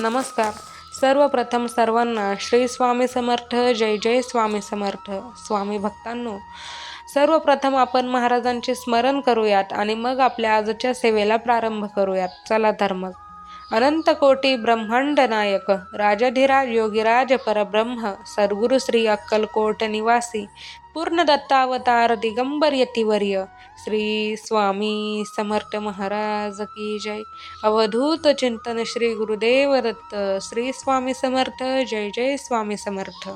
नमस्कार. सर्वप्रथम सर्वांना श्री स्वामी समर्थ जय जय स्वामी समर्थ. स्वामी भक्तांनो सर्वप्रथम आपण महाराजांचे स्मरण करूयात आणि मग आपल्या आजच्या सेवेला प्रारंभ करूयात. चला तर मग. अनंत कोटी ब्रह्मांड नायक राजधिराज योगीराज परब्रह्म सद्गुरु श्री अक्कलकोट निवासी पूर्ण दत्तावतार दिगंबर यतिवर्य श्री स्वामी समर्थ महाराज की जय। अवधूत चिंतन श्री गुरुदेव दत्त श्री स्वामी समर्थ जय जय स्वामी समर्थ।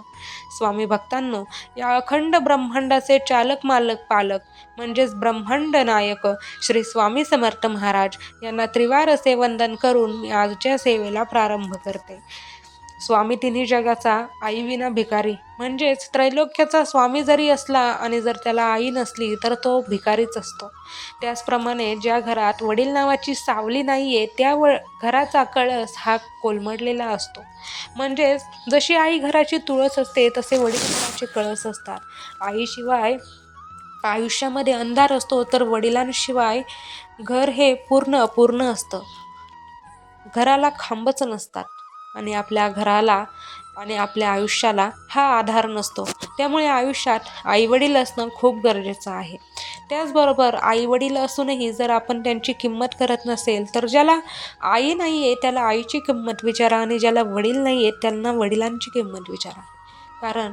स्वामी भक्तांनो या अखंड ब्रह्मांडाचे चालक मालक पालक म्हणजेच ब्रह्मांड नायक श्री स्वामी समर्थ महाराज यांना त्रिवार असे वंदन करून मी आजच्या सेवेला प्रारंभ करते. स्वामी तिन्ही जगाचा आई विना भिकारी. म्हणजेच त्रैलोक्याचा स्वामी जरी असला आणि जर त्याला आई नसली तर तो भिकारीच असतो. त्याचप्रमाणे ज्या घरात वडील नावाची सावली नाही आहे त्या व घराचा कळस हा कोलमडलेला असतो. म्हणजेच जशी आई घराची तुळस असते तसे वडील घराचे कळस असतात. आईशिवाय आयुष्यामध्ये अंधार असतो तर वडिलांशिवाय घर हे पूर्ण अपूर्ण असतं. घराला खांबच नसतात. आणि आपल्या घराला आणि आपल्या आयुष्याला हा आधार नसतो. त्यामुळे आयुष्यात आईवडील असणं खूप गरजेचं आहे. त्याचबरोबर आईवडील असूनही जर आपण त्यांची किंमत करत नसेल तर ज्याला आई नाही आहे त्याला आईची किंमत विचारा आणि ज्याला वडील नाही आहेत त्यांना वडिलांची किंमत विचारा. कारण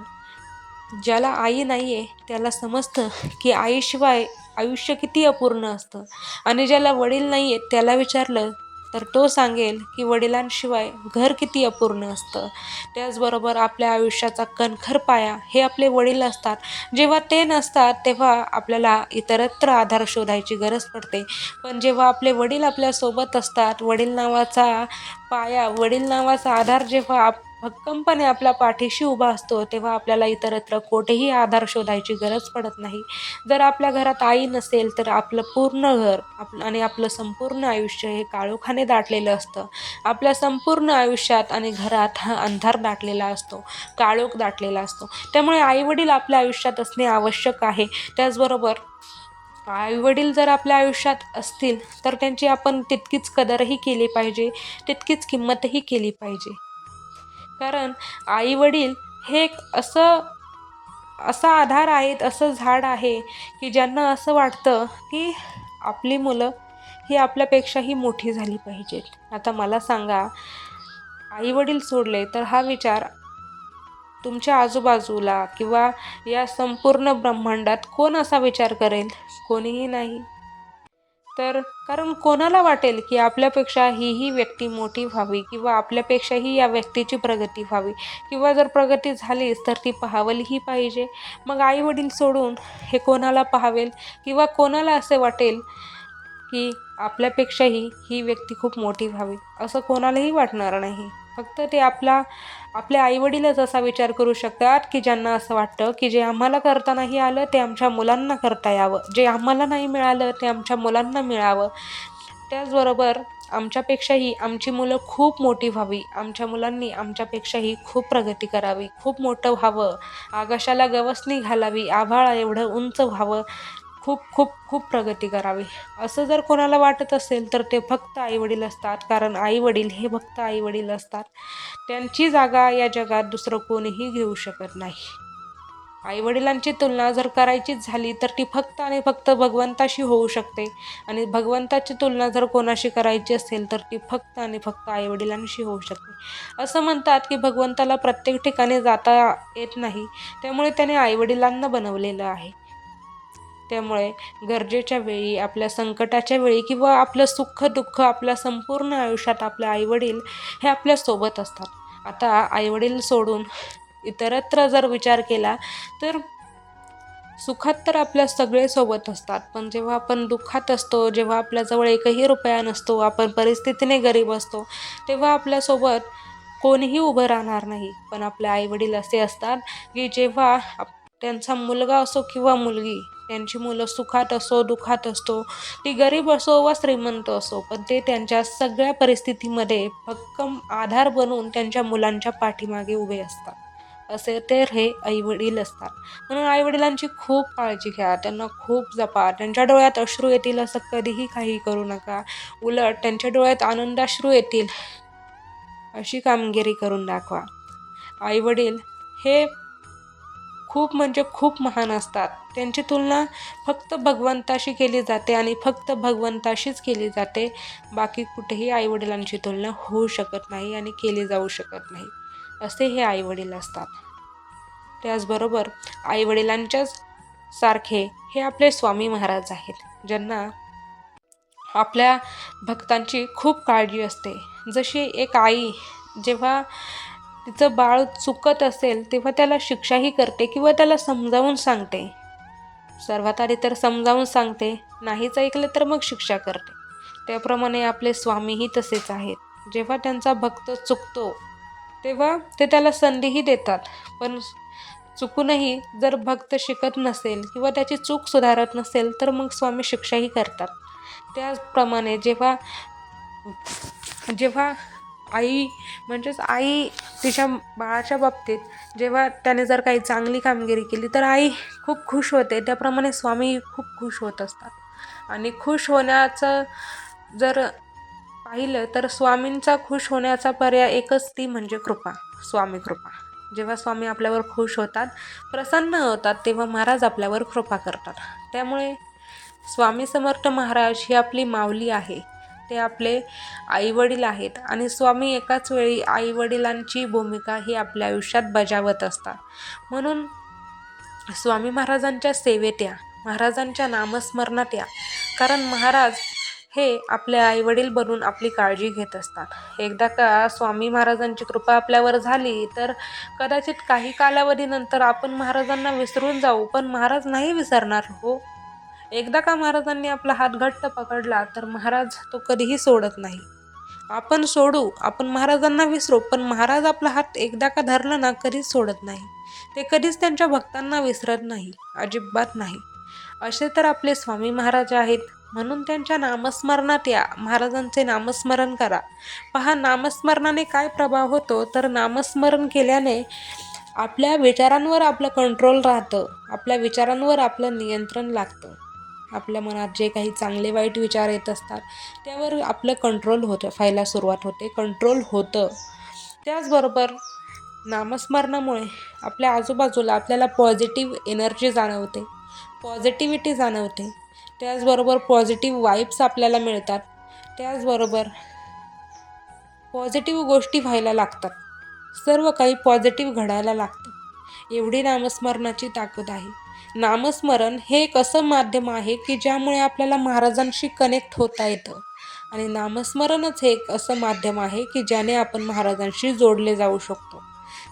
ज्याला आई नाही आहे त्याला समजतं की आईशिवाय आयुष्य किती अपूर्ण असतं. आणि ज्याला वडील नाही आहेत त्याला विचारलं तर तो सांगेल की वडिलांशिवाय घर किती अपूर्ण असतं. त्याचबरोबर आपल्या आयुष्याचा कणखर पाया हे आपले वडील असतात. जेव्हा ते नसतात तेव्हा आपल्याला इतरत्र आधार शोधायची गरज पडते. पण जेव्हा आपले वडील आपल्यासोबत असतात वडील नावाचा पाया वडील नावाचा आधार जेव्हा आप भक्कमपणे आपल्या पाठीशी उभा असतो तेव्हा आपल्याला इतरत्र कोठेही आधार शोधायची गरज पडत नाही. जर आपल्या घरात आई नसेल तर आपलं पूर्ण घर आप आणि आपलं संपूर्ण आयुष्य हे काळोखाने दाटलेलं असतं. आपल्या संपूर्ण आयुष्यात आणि घरात हा अंधार दाटलेला असतो काळोख दाटलेला असतो. त्यामुळे आईवडील आपल्या आयुष्यात असणे आवश्यक आहे. त्याचबरोबर आईवडील जर आपल्या आयुष्यात असतील तर त्यांची आपण तितकीच कदरही केली पाहिजे तितकीच किंमतही केली पाहिजे. कारण आई वडील हे एक असं असा आधार आहेत असं झाड आहे की ज्यांना असं वाटतं की आपली मुलं ही आपल्यापेक्षाही मोठी झाली पाहिजेत आता मला सांगा आई वडील सोडले तर हा विचार तुमच्या आजूबाजूला किंवा या संपूर्ण ब्रह्मांडात कोण असा विचार करेल? कोणीही नाही. तर कारण कोणाला वाटेल की आपल्यापेक्षा ही ही व्यक्ती मोठी व्हावी किंवा आपल्यापेक्षाही या व्यक्तीची प्रगती व्हावी? किंवा जर प्रगती झालीच तर ती पाहावलीही पाहिजे? मग आई वडील सोडून हे कोणाला पाहावेल? किंवा कोणाला असे वाटेल की आपल्यापेक्षाही ही व्यक्ती खूप मोठी व्हावी? असं कोणालाही वाटणार नाही. फक्त ते आपला आपल्या आईवडीलच असा विचार करू शकतात की ज्यांना असं वाटतं की जे आम्हाला करता नाही आलं ते आमच्या मुलांना करता यावं. जे आम्हाला नाही मिळालं ते आमच्या मुलांना मिळावं. त्याचबरोबर आमच्यापेक्षाही आमची मुलं खूप मोठी व्हावी. आमच्या मुलांनी आमच्यापेक्षाही खूप प्रगती करावी. खूप मोठं व्हावं. आकाशाला गवसणी घालावी. आभाळा एवढं उंच व्हावं. खूप खूप खूप प्रगती करावी. असं जर कोणाला वाटत असेल तर ते फक्त आईवडील असतात. कारण आईवडील हे फक्त आईवडील असतात. त्यांची जागा या जगात दुसरं कोणीही घेऊ शकत नाही. आईवडिलांची तुलना जर करायचीच झाली तर ती फक्त आणि फक्त भगवंताशी होऊ शकते. आणि भगवंताची तुलना जर कोणाशी करायची असेल तर ती फक्त आणि फक्त आईवडिलांशी होऊ शकते. असं म्हणतात की भगवंताला प्रत्येक ठिकाणी जाता येत नाही. त्यामुळे त्याने आईवडिलांना बनवलेलं आहे. त्यामुळे गरजेच्या वेळी आपल्या संकटाच्या वेळी किंवा आपलं सुख दुःख आपल्या संपूर्ण आयुष्यात आपले आईवडील हे आपल्यासोबत असतात. आता आईवडील सोडून इतरत्र जर विचार केला तर सुखात तर आपल्या सगळे सोबत असतात. पण जेव्हा आपण दुःखात असतो जेव्हा आपल्याजवळ एकही रुपया नसतो आपण परिस्थितीने गरीब असतो तेव्हा आपल्यासोबत कोणीही उभं राहणार नाही. पण आपले आईवडील असे असतात की जेव्हा त्यांचा मुलगा असो किंवा मुलगी त्यांची मुलं सुखात असो दुखात असतो ती गरीब असो वा श्रीमंत असो पण ते त्यांच्या सगळ्या परिस्थितीमध्ये भक्कम आधार बनवून त्यांच्या मुलांच्या पाठीमागे उभे असतात. असे तर हे आईवडील असतात. म्हणून आईवडिलांची खूप काळजी घ्या त्यांना खूप जपा त्यांच्या डोळ्यात अश्रू येतील असं कधीही काही करू नका. उलट त्यांच्या डोळ्यात आनंदाश्रू येतील अशी कामगिरी करून दाखवा. आईवडील हे खूप म्हणजे खूप महान असतात. त्यांची तुलना फक्त भगवंताशी केली जाते आणि फक्त भगवंताशीच केली जाते. बाकी कुठेही आईवडिलांची तुलना होऊ शकत नाही आणि केली जाऊ शकत नाही. असे हे आईवडील असतात. त्याचबरोबर आईवडिलांच्याच सारखे हे आपले स्वामी महाराज आहेत ज्यांना आपल्या भक्तांची खूप काळजी असते. जशी एक आई जेव्हा तिचं बाळ चुकत असेल तेव्हा त्याला शिक्षाही करते किंवा त्याला समजावून सांगते. सर्वात आधी तर समजावून सांगते नाहीच ऐकलं तर मग शिक्षा करते. त्याप्रमाणे आपले स्वामीही तसेच आहेत. जेव्हा त्यांचा भक्त चुकतो तेव्हा ते त्याला संधीही देतात. पण चुकूनही जर भक्त शिकत नसेल किंवा त्याची चूक सुधारत नसेल तर मग स्वामी शिक्षाही करतात. त्याचप्रमाणे जेव्हा जेव्हा आई म्हणजेच आई तिच्या बाळाच्या बाबतीत जेव्हा त्याने जर काही चांगली कामगिरी केली तर आई खूप खुश होते. त्याप्रमाणे स्वामी खूप खुश होत असतात. आणि खुश होण्याचं जर पाहिलं तर स्वामींचा खुश होण्याचा पर्याय एकच ती म्हणजे कृपा स्वामी कृपा. जेव्हा स्वामी आपल्यावर खुश होतात प्रसन्न होतात तेव्हा महाराज आपल्यावर कृपा करतात. त्यामुळे स्वामी समर्थ महाराज ही आपली माऊली आहे. ते आपले आईवडील आहेत. आणि स्वामी एकाच वेळी आईवडिलांची भूमिका ही आपल्या आयुष्यात बजावत असतात. म्हणून स्वामी महाराजांच्या सेवेत या. महाराजांच्या नामस्मरणात या. कारण महाराज हे आपले आईवडील बनून आपली काळजी घेत असतात. एकदा का स्वामी महाराजांची कृपा आपल्यावर झाली तर कदाचित काही कालावधीनंतर आपण महाराजांना विसरून जाऊ. पण महाराज नाही विसरणार हो. एकदा का महाराजांनी आपला हात घट्ट पकडला तर महाराज तो कधीही सोडत नाही. आपण सोडू आपण महाराजांना विसरू पण महाराज आपला हात एकदा का धरला ना कधीच सोडत नाही. ते कधीच त्यांच्या भक्तांना विसरत नाही अजिबात नाही. असे तर आपले स्वामी महाराज आहेत. म्हणून त्यांच्या नामस्मरणात या. महाराजांचे नामस्मरण करा. पहा नामस्मरणाने काय प्रभाव होतो? तर नामस्मरण केल्याने आपल्या विचारांवर आपलं कंट्रोल राहतं. आपल्या विचारांवर आपलं नियंत्रण लागतं. आपल्या मनात जे काही चांगले वाईट विचार येत असतात त्यावर आपलं कंट्रोल होतं व्हायला सुरुवात होते. कंट्रोल होतं. त्याचबरोबर नामस्मरणामुळे आपल्या आजूबाजूला आपल्याला पॉझिटिव्ह एनर्जी जाणवते. पॉझिटिव्हिटी जाणवते. त्याचबरोबर पॉझिटिव्ह वाईब्स आपल्याला मिळतात. त्याचबरोबर पॉझिटिव्ह गोष्टी व्हायला लागतात. सर्व काही पॉझिटिव्ह घडायला लागतं. एवढी नामस्मरणाची ताकद आहे. नामस्मरण हे एक असं माध्यम आहे की ज्यामुळे आपल्याला महाराजांशी कनेक्ट होता येतं. आणि नामस्मरणच हे एक असं माध्यम आहे की ज्याने आपण महाराजांशी जोडले जाऊ शकतो.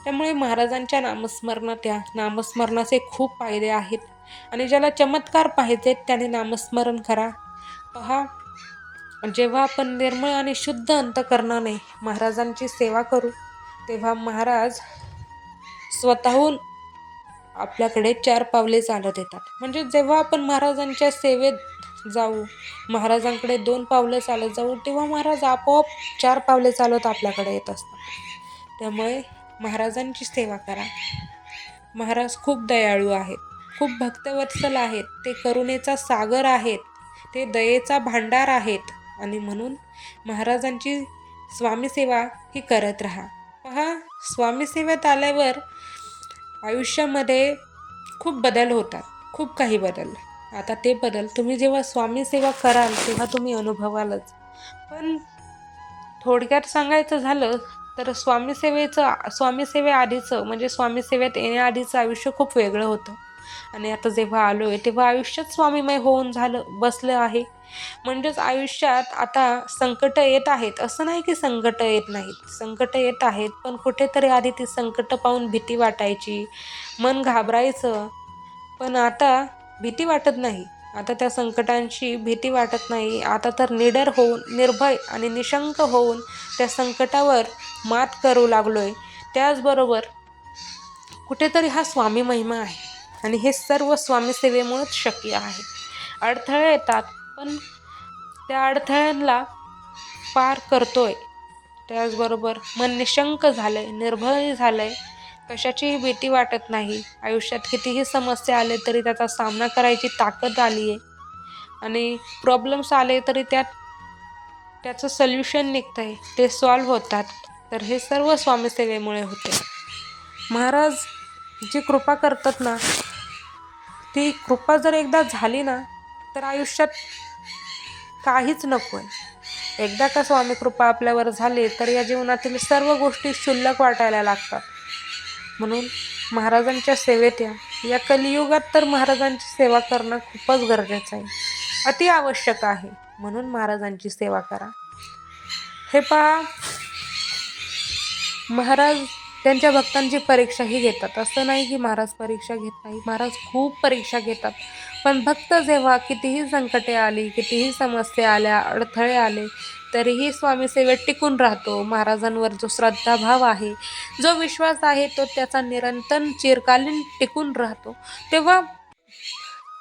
त्यामुळे महाराजांच्या नामस्मरणात या नामस्मरणाचे खूप फायदे आहेत. आणि ज्याला चमत्कार पाहिजेत त्याने नामस्मरण करा. पहा जेव्हा आपण निर्मळ आणि शुद्ध अंतकरणाने महाराजांची सेवा करू तेव्हा महाराज स्वतःहून आपल्याकडे चार पावले चालत येतात म्हणजे जेव्हा आपण महाराजांच्या सेवेत जाऊ महाराजांकडे दोन पावलं चालत जाऊ तेव्हा महाराज आपोआप चार पावले चालत आपल्याकडे येत असतात. त्यामुळे महाराजांची सेवा करा. महाराज खूप दयाळू आहेत खूप भक्तवत्सल आहेत ते करुणेचा सागर आहेत ते दयेचा भांडार आहेत आणि म्हणून महाराजांची स्वामीसेवा ही करत राहा. पहा स्वामीसेवेत आल्यावर आयुष्यामध्ये खूप बदल होतात खूप काही बदल. आता ते बदल तुम्ही जेव्हा स्वामीसेवा कराल तेव्हा तुम्ही अनुभवालच. पण थोडक्यात सांगायचं झालं तर स्वामीसेवेचं स्वामीसेवेआधीचं म्हणजे स्वामीसेवेत येण्याआधीचं आयुष्य खूप वेगळं होतं. आणि आता जेव्हा आलो आहे तेव्हा आयुष्यात स्वामीमय होऊन झालं बसलं आहे. म्हणजेच आयुष्यात आता संकट येत आहेत. असं नाही की संकट येत नाहीत. संकट येत आहेत पण कुठेतरी आधी ती संकट पाहून भीती वाटायची मन घाबरायचं. पण आता भीती वाटत नाही. आता त्या संकटांची भीती वाटत नाही. आता तर निडर होऊन निर्भय आणि निशंक होऊन त्या संकटावर मात करू लागलो आहे त्याचबरोबर कुठेतरी हा स्वामी महिमा आहे आणि हे सर्व स्वामीसेवेमुळेच शक्य आहे. अडथळे येतात पण त्या अडथळ्यांना पार करतोय. त्याचबरोबर मन निशंक झालं आहे निर्भय झालं आहे कशाचीही भीती वाटत नाही. आयुष्यात कितीही समस्या आले तरी त्याचा सामना करायची ताकद आली आहे आणि प्रॉब्लेम्स आले तरी त्यात त्याचं सल्युशन निघतं आहे ते सॉल्व्ह होतात. तर हे सर्व स्वामी सेवेमुळे होते. महाराज जी कृपा करतात ना ती कृपा जर एकदा झाली ना तर आयुष्यात काहीच नको आहे. एकदा का स्वामी कृपा आपल्यावर झाली तर या जीवनातील सर्व गोष्टी क्षुल्लक वाटायला लागतात. म्हणून महाराजांच्या सेवेत या. या कलियुगात तर महाराजांची सेवा करणं खूपच गरजेचं आहे. अति आवश्यक आहे. म्हणून महाराजांची सेवा करा. हे पहा महाराज त्यांच्या भक्तांची परीक्षाही घेतात. असं नाही की महाराज परीक्षा घेत नाही महाराज खूप परीक्षा घेतात. पण भक्त जेव्हा कितीही संकटे आली कितीही समस्या आल्या अडथळे आले तरीही स्वामी सेवेत टिकून राहतो. महाराजांवर जो श्रद्धाभाव आहे जो विश्वास आहे तो त्याचा निरंतर चिरकालीन टिकून राहतो. तेव्हा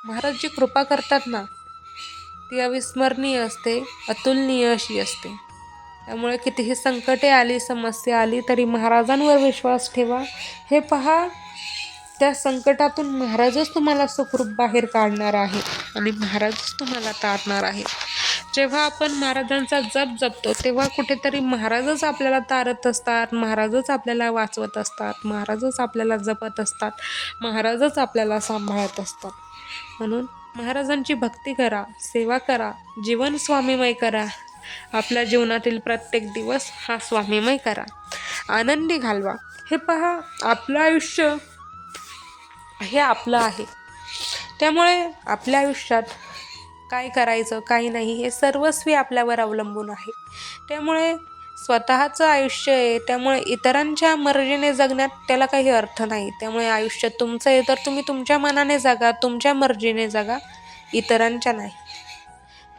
महाराज जी कृपा करतात ना ती अविस्मरणीय असते अतुलनीय अशी असते. त्यामुळे कितीही संकटे आली समस्या आली तरी महाराजांवर विश्वास ठेवा. हे पहा त्या संकटातून महाराजच तुम्हाला सुखरूप बाहेर काढणार आहे आणि महाराजच तुम्हाला तारणार आहे. जेव्हा आपण महाराजांचा जप जपतो तेव्हा कुठेतरी महाराजच आपल्याला तारत असतात महाराजच आपल्याला वाचवत असतात महाराजच आपल्याला जपत असतात महाराजच आपल्याला सांभाळत असतात. म्हणून महाराजांची भक्ती करा सेवा करा जीवन स्वामीमय करा. आपल्या जीवनातील प्रत्येक दिवस हा स्वामीमय करा. आनंदी घालवा. हे पहा आपलं आयुष्य हे आपलं आहे. त्यामुळे आपल्या आयुष्यात काय करायचं काय नाही हे सर्वस्वी आपल्यावर अवलंबून आहे. त्यामुळे स्वतःचं आयुष्य आहे त्यामुळे इतरांच्या मर्जीने जगण्यात त्याला काही अर्थ नाही. त्यामुळे आयुष्य तुमचं आहे तर तुम्ही तुमच्या मनाने जगा तुमच्या मर्जीने जगा इतरांच्या नाही.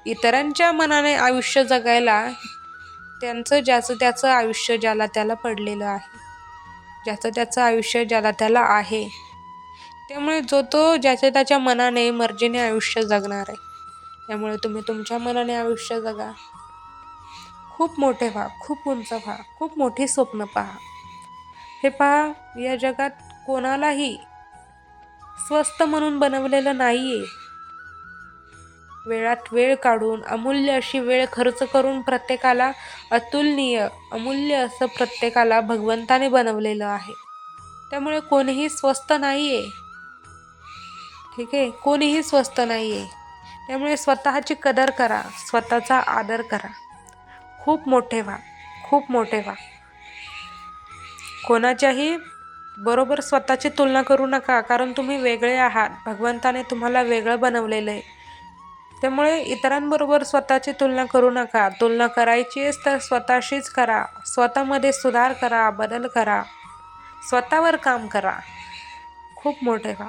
इतरांच्या मनाने आयुष्य जगायला त्यांचं ज्याचं त्याचं आयुष्य ज्याला त्याला पडलेलं आहे ज्याचं त्याचं आयुष्य ज्याला त्याला आहे त्यामुळे जो तो ज्याच्या त्याच्या मनाने मर्जीने आयुष्य जगणार आहे. त्यामुळे तुम्ही तुमच्या मनाने आयुष्य जगा. खूप मोठे व्हा खूप उंच व्हा खूप मोठी स्वप्न पहा. हे पहा या जगात कोणालाही स्वस्त म्हणून बनवलेलं नाही आहे वेळात वेळ काढून अमूल्य अशी वेळ खर्च करून प्रत्येकाला अतुलनीय अमूल्य असं प्रत्येकाला भगवंताने बनवलेलं आहे. त्यामुळे कोणीही स्वस्त नाही आहे ठीक आहे? कोणीही स्वस्त नाही आहे त्यामुळे स्वतःची कदर करा. स्वतःचा आदर करा. खूप मोठे व्हा. खूप मोठे व्हा. कोणाच्याही बरोबर स्वतःची तुलना करू नका कारण तुम्ही वेगळे आहात. भगवंताने तुम्हाला वेगळं बनवलेलं आहे त्यामुळे इतरांबरोबर स्वतःची तुलना करू नका. तुलना करायची आहेस तर स्वतःशीच करा. स्वतःमध्ये सुधार करा बदल करा. स्वतःवर काम करा. खूप मोठे व्हा.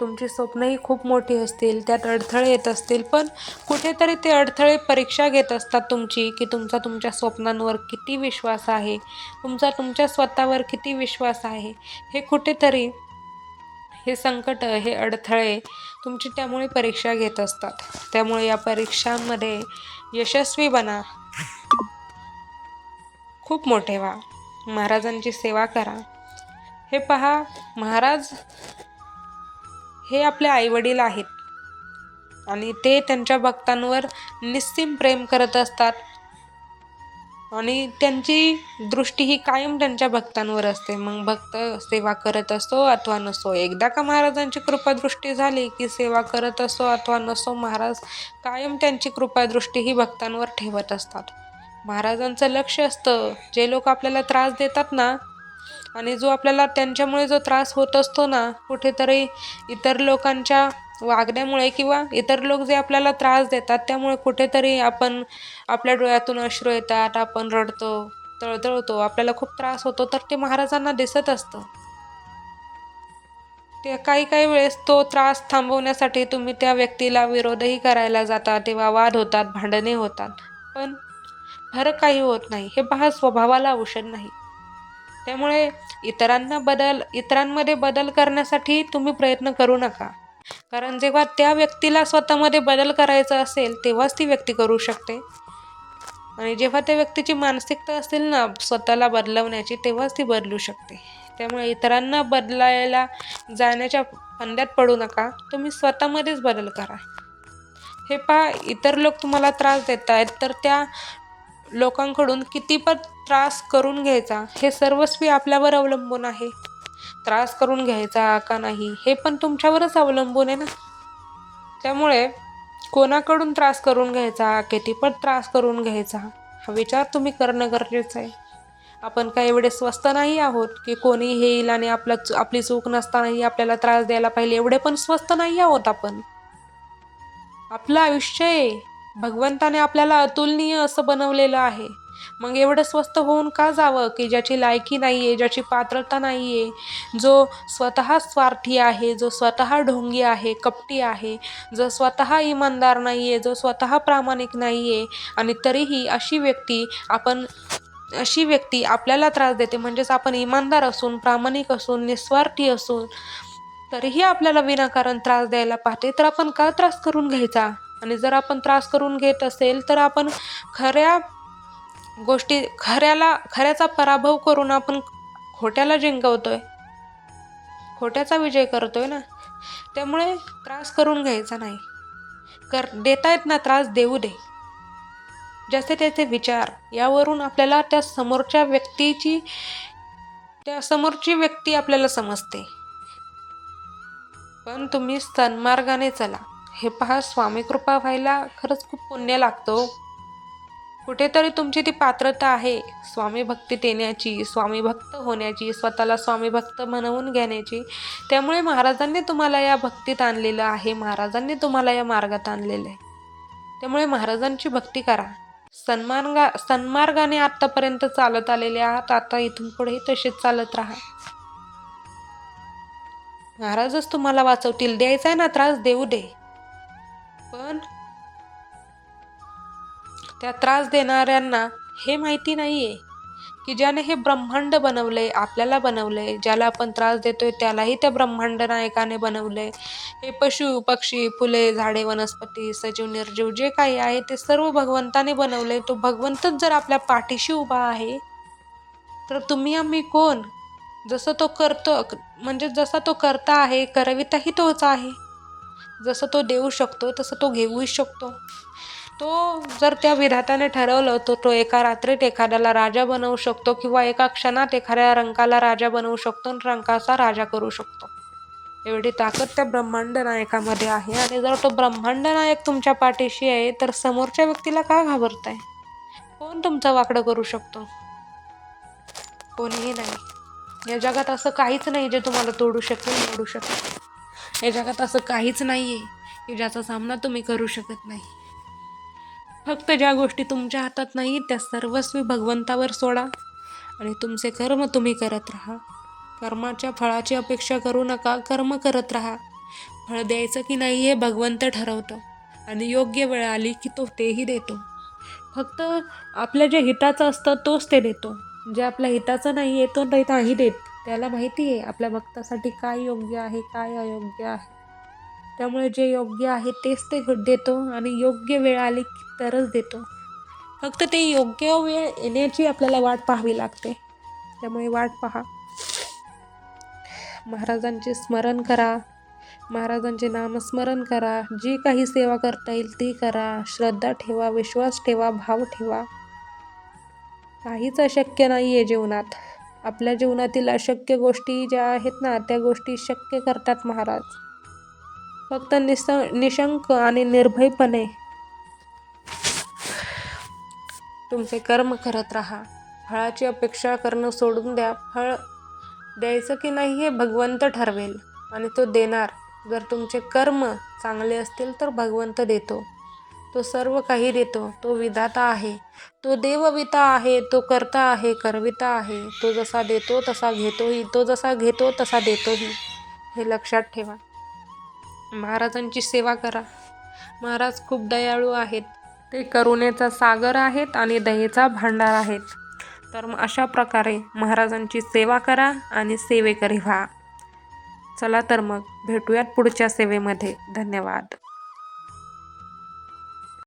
तुमची स्वप्नही खूप मोठी असतील त्यात अडथळे येत असतील पण कुठेतरी ते अडथळे परीक्षा घेत असतात तुमची की तुमचा तुमच्या स्वप्नांवर किती विश्वास आहे तुमचा तुमच्या स्वतःवर किती विश्वास आहे. हे कुठेतरी हे संकट हे अडथळे तुमची त्यामुळे परीक्षा घेत असतात. त्यामुळे या परीक्षांमध्ये यशस्वी बना. खूप मोठे व्हा. महाराजांची सेवा करा. हे पहा महाराज हे आपले आईवडील आहेत. आणि ते त्यांच्या भक्तांवर निस्सीम प्रेम करत असतात. आणि त्यांची दृष्टी ही कायम त्यांच्या भक्तांवर असते. मग भक्त सेवा करत असो अथवा नसो. एकदा का महाराजांची कृपादृष्टी झाली की सेवा करत असो अथवा नसो महाराज कायम त्यांची कृपादृष्टी ही भक्तांवर ठेवत असतात. महाराजांचं लक्ष असतं. जे लोक आपल्याला त्रास देतात ना आणि जो आपल्याला त्यांच्यामुळे जो त्रास होत असतो ना कुठेतरी इतर लोकांच्या वागण्यामुळे किंवा इतर लोक जे आपल्याला त्रास देतात त्यामुळे कुठेतरी आपण आपल्या डोळ्यातून अश्रू येतात आपण रडतो तळतळतो आपल्याला खूप त्रास होतो तर ते महाराजांना दिसत असतं. ते काही काही वेळेस तो त्रास थांबवण्यासाठी तुम्ही त्या व्यक्तीला विरोधही करायला जाता तेव्हा वाद होतात भांडणे होतात. पण फरक काही होत नाही. हे पहा स्वभावाला औषध नाही. त्यामुळे इतरांना बदल इतरांमध्ये बदल करण्यासाठी तुम्ही प्रयत्न करू नका. कारण जेव्हा त्या व्यक्तीला स्वतःमध्ये बदल करायचा असेल तेव्हाच ती व्यक्ती करू शकते. आणि जेव्हा त्या व्यक्तीची मानसिकता असेल ना स्वतःला बदलवण्याची तेव्हाच ती बदलू शकते. त्यामुळे इतरांना बदलायला जाण्याच्या फंद्यात पडू नका. तुम्ही स्वतःमध्येच बदल करा. हे पहा इतर लोक तुम्हाला त्रास देत आहेत तर त्या लोकांकडून कितीपत त्रास करून घ्यायचा हे सर्वस्वी आपल्यावर अवलंबून आहे. त्रास करून घ्यायचा का नाही हे पण तुमच्यावरच अवलंबून आहे ना? त्यामुळे कोणाकडून त्रास करून घ्यायचा कितीपत त्रास करून घ्यायचा हा विचार तुम्ही करणं गरजेचं आहे. आपण काय एवढे स्वस्त नाही आहोत की कोणी येईल आणि आपला आपली चूक नसतानाही आपल्याला त्रास द्यायला पाहिजे एवढे पण स्वस्त नाही आहोत आपण. आपलं आयुष्य आहे. भगवंताने आपल्याला अतुलनीय असं बनवलेलं आहे. मग एवढं स्वस्त होऊन का जावं की ज्याची लायकी नाही आहे ज्याची पात्रता नाही आहे जो स्वतः स्वार्थी आहे जो स्वतः ढोंगी आहे कपटी आहे जो स्वतः इमानदार नाही आहे जो स्वतः प्रामाणिक नाही आहे आणि तरीही अशी व्यक्ती आपण अशी व्यक्ती आपल्याला त्रास देते. म्हणजेच आपण इमानदार असून प्रामाणिक असून निस्वार्थी असून तरीही आपल्याला विनाकारण त्रास द्यायला पाहते. तर आपण का त्रास करून घ्यायचा? आणि जर आपण त्रास करून घेत असेल तर आपण खऱ्या गोष्टी खऱ्याला खऱ्याचा पराभव करून आपण खोट्याला जिंकवतोय. खोट्याचा विजय करतोय ना? त्यामुळे त्रास करून घ्यायचा नाही. कर देतायत ना त्रास देऊ दे. जसे त्याचे विचार. यावरून आपल्याला त्या समोरच्या व्यक्तीची त्या समोरची व्यक्ती आपल्याला समजते. पण तुम्ही सन्मार्गाने चला. हे पहा स्वामी कृपा व्हायला खरंच खूप पुण्य लागतो हो. कुठेतरी तुमची ती पात्रता आहे स्वामी भक्तीत येण्याची स्वामी भक्त होण्याची स्वतःला स्वामी भक्त म्हणवून घेण्याची. त्यामुळे महाराजांनी तुम्हाला या भक्तीत आणलेलं आहे महाराजांनी तुम्हाला या मार्गात आणलेलं आहे. त्यामुळे महाराजांची भक्ती करा. सन्मानगा सन्मार्गाने आत्तापर्यंत चालत आलेले आहात आता इथून पुढेही तसेच चालत राहा. महाराजच तुम्हाला वाचवतील द्यायचा आहे ना त्रास देऊ दे. पण त्या त्रास देणाऱ्यांना हे माहिती नाहीये की ज्याने हे ब्रह्मांड बनवलंय आपल्याला बनवलंय ज्याला आपण त्रास देतोय त्यालाही त्या ब्रह्मांड नायकाने बनवलंय हे पशु पक्षी फुले झाडे वनस्पती सजीव निर्जीव जे काही आहे ते सर्व भगवंताने बनवलंय तो भगवंतच जर आपल्या पाठीशी उभा आहे तर तुम्ही आम्ही कोण? जसं तो करतो म्हणजे जसा तो करता आहे करविताही तोच आहे. जसं तो देऊ शकतो तसं तो घेऊही शकतो. तो जर त्या विधाताने ठरवलं तर तो एका रात्रीत एखाद्याला राजा बनवू शकतो किंवा एका क्षणात एखाद्या रंकाला राजा बनवू शकतो आणि रंकाचा राजा करू शकतो. एवढी ताकद त्या ब्रह्मांड नायकामध्ये आहे आणि जर तो ब्रह्मांड नायक तुमच्या पाठीशी आहे तर समोरच्या व्यक्तीला का घाबरताय? कोण तुमचं वाकडं करू शकतो? कोणीही नाही. या जगात असं काहीच नाही जे तुम्हाला तोडू शकेल मोडू शकेल. या जगात असं काहीच नाही आहे की ज्याचा सामना तुम्ही करू शकत नाही. फक्त ज्या गोष्टी तुमच्या हातात नाही त्या सर्वस्वी भगवंतावर सोडा आणि तुमचे कर्म तुम्ही करत राहा. कर्माच्या फळाची अपेक्षा करू नका कर्म करत राहा. फळ द्यायचं की नाही हे भगवंत ठरवतं आणि योग्य वेळ आली की तो तेही देतो. फक्त आपल्या जे हिताचं असतं तोच ते देतो. जे आपल्या हिताचं नाही आहे तो नाही देत. त्याला माहिती आहे आपल्या भक्तासाठी काय योग्य आहे काय अयोग्य आहे. त्यामुळे जे योग्य आहे तेच ते देतो आणि योग्य वेळ आली तरच देतो. फक्त ते योग्य वेळ येण्याची आपल्याला वाट पाहावी लागते. त्यामुळे वाट पहा. महाराजांचे स्मरण करा. महाराजांचे नामस्मरण करा. जी काही सेवा करता येईल ती करा. श्रद्धा ठेवा विश्वास ठेवा भाव ठेवा. काहीच अशक्य नाही आहे जीवनात. आपल्या जीवनातील अशक्य गोष्टी ज्या आहेत ना त्या गोष्टी शक्य करतात महाराज. फक्त निस निशंक आणि निर्भयपणे तुमचे कर्म करत राहा. फळाची अपेक्षा करणं सोडून द्या. फळ द्यायचं की नाही हे भगवंत ठरवेल आणि तो देणार. जर तुमचे कर्म चांगले असतील तर भगवंत देतो. तो सर्व काही देतो. तो विधाता आहे. तो देवविता आहे. तो करता आहे. करविता आहे. तो जसा देतो तसा घेतोही. तो जसा घेतो तसा देतोही. हे लक्षात ठेवा. महाराजांची सेवा करा. महाराज खूप दयाळू आहेत. ते करुणेचा सागर आहेत आणि दयेचा भांडार आहेत. तर मग अशा प्रकारे महाराजांची सेवा करा आणि सेवेकरी व्हा. चला तर मग भेटूयात पुढच्या सेवेमध्ये. धन्यवाद.